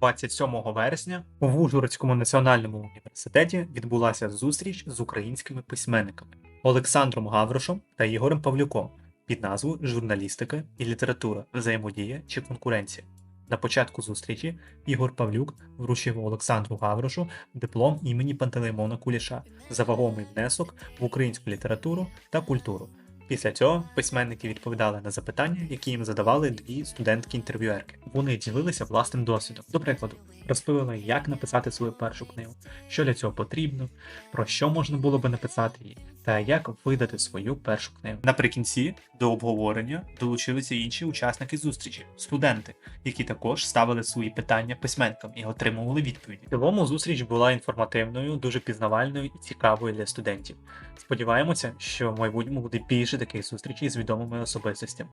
27 вересня в Ужгородському національному університеті відбулася зустріч з українськими письменниками Олександром Гаврошем та Ігорем Павлюком під назвою Журналістика і література, взаємодія чи конкуренція. На початку зустрічі Ігор Павлюк вручив Олександру Гаврошу диплом імені Пантелеймона Куліша за вагомий внесок в українську літературу та культуру. Після цього письменники відповідали на запитання, які їм задавали дві студентки-інтерв'юерки. Вони ділилися власним досвідом. До прикладу, розповіли, як написати свою першу книгу, що для цього потрібно, про що можна було би написати її, та як видати свою першу книгу. Наприкінці до обговорення долучилися інші учасники зустрічі студенти, які також ставили свої питання письменникам і отримували відповіді. В цілому зустріч була інформативною, дуже пізнавальною і цікавою для студентів. Сподіваємося, що в майбутньому буде більше таких зустрічей з відомими особистостями.